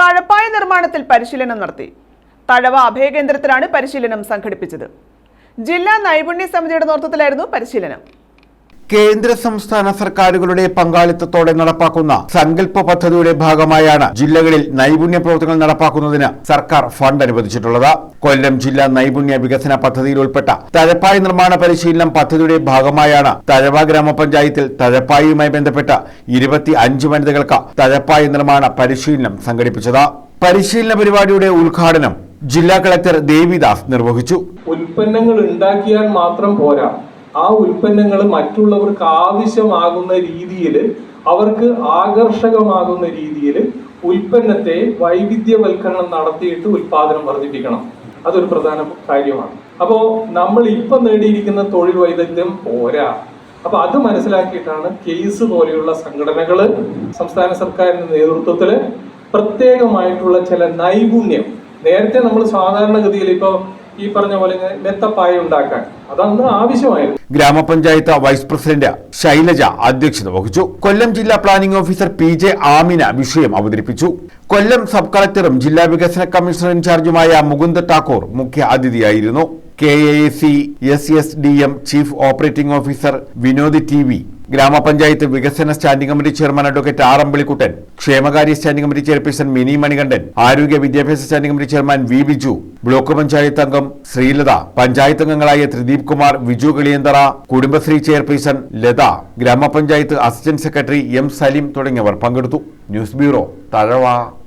തഴപ്പായ നിർമ്മാണത്തിൽ പരിശീലനം നടത്തി. തഴവ അഭയകേന്ദ്രത്തിലാണ് പരിശീലനം സംഘടിപ്പിച്ചത്. ജില്ലാ നൈപുണ്യ സമിതിയുടെ നേതൃത്വത്തിലായിരുന്നു പരിശീലനം. കേന്ദ്ര സംസ്ഥാന സർക്കാരുകളുടെ പങ്കാളിത്തത്തോടെ നടപ്പാക്കുന്ന സങ്കല്പ പദ്ധതിയുടെ ഭാഗമായാണ് ജില്ലകളിൽ നൈപുണ്യ പ്രവർത്തനങ്ങൾ നടപ്പാക്കുന്നതിന് സർക്കാർ ഫണ്ട് അനുവദിച്ചിട്ടുള്ളത്. കൊല്ലം ജില്ലാ നൈപുണ്യ വികസന പദ്ധതിയിൽ ഉൾപ്പെട്ട തഴപ്പായി നിർമ്മാണ പരിശീലനം പദ്ധതിയുടെ ഭാഗമായാണ് തഴവ ഗ്രാമപഞ്ചായത്തിൽ തഴപ്പായുമായി ബന്ധപ്പെട്ട ഇരുപത്തി അഞ്ച് വനിതകൾക്ക് തഴപ്പായി നിർമ്മാണ പരിശീലനം സംഘടിപ്പിച്ചത്. പരിശീലന പരിപാടിയുടെ ഉദ്ഘാടനം ജില്ലാ കളക്ടർ ദേവിദാസ് നിർവഹിച്ചു. ഉൽപ്പന്നങ്ങൾ ഉണ്ടാക്കിയാൽ മാത്രം പോരാ. ആ ഉൽപ്പന്നങ്ങൾ മറ്റുള്ളവർക്ക് ആവശ്യമാകുന്ന രീതിയിൽ അവർക്ക് ആകർഷകമാകുന്ന രീതിയിൽ ഉൽപ്പന്നത്തെ വൈവിധ്യവൽക്കരണം നടത്തിയിട്ട് ഉൽപാദനം വർദ്ധിപ്പിക്കണം. അതൊരു പ്രധാന കാര്യമാണ്. അപ്പോൾ നമ്മൾ ഇപ്പം നേടിയിരിക്കുന്ന തൊഴിൽ വൈദഗ്ധ്യം പോരാ. അപ്പൊ അത് മനസ്സിലാക്കിയിട്ടാണ് കേസ് പോലെയുള്ള സംഘടനകൾ സംസ്ഥാന സർക്കാരിന്റെ നേതൃത്വത്തിൽ പ്രത്യേകമായിട്ടുള്ള ചില നൈപുണ്യം. നേരത്തെ നമ്മൾ സാധാരണഗതിയിൽ ഇപ്പോൾ ഈ പറഞ്ഞ പോലെ മെത്തപ്പായ ഉണ്ടാക്കാൻ. അതന്ന് ആവശ്യമായിരുന്നു. ഗ്രാമപഞ്ചായത്ത് വൈസ് പ്രസിഡന്റ് ശൈലജ അധ്യക്ഷത വഹിച്ചു. കൊല്ലം ജില്ലാ planning officer P J Amina വിഷയം അവതരിപ്പിച്ചു. കൊല്ലം സബ് കളക്ടറും ജില്ലാ വികസന കമ്മീഷണർ ഇൻചാർജുമായ മുകുന്ദ ടാക്കൂർ മുഖ്യ അതിഥിയായിരുന്നു. K A C S S D M chief operating officer Vinod T V. ഗ്രാമപഞ്ചായത്ത് വികസന standing committee chairman advocate R Ambilikuttan ക്ഷേമകാര്യ standing committee chairperson Mini Manikandan. ആരോഗ്യ വിദ്യാഭ്യാസ standing committee chairman V Biju. Block panchayat അംഗം ശ്രീലത പഞ്ചായത്ത് അംഗങ്ങളായ Thrideep Kumar Viju Kiliyanthara Kudumbashree chairperson Latha ഗ്രാമപഞ്ചായത്ത് assistant secretary M Saleem തുടങ്ങിയവർ പങ്കെടുത്തു. News bureau Thazhava.